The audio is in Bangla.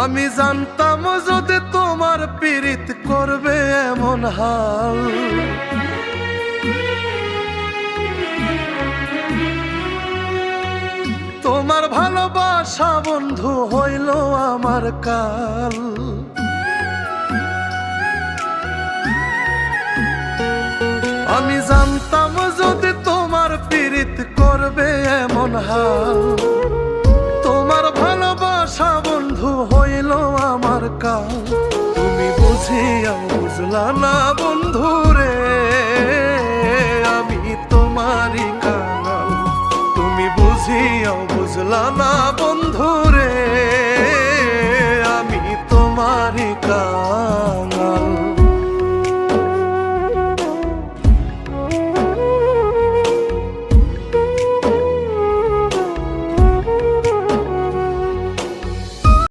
আমি জানতাম যদি তোমার পীড়িত করবে এমন হাল। তোমার ভালোবাসা বন্ধু হইল আমার কাল। আমি জানতাম যদি তোমার পীড়িত করবে এমন হাল। হইল আমার কাল। তুমি বুঝিয়া বুঝলা না বন্ধু রে, আমি তোমারই কাল তুমি বুঝিয়া বুঝলা না বন্ধু রে, আমি তোমারই কাঙাল।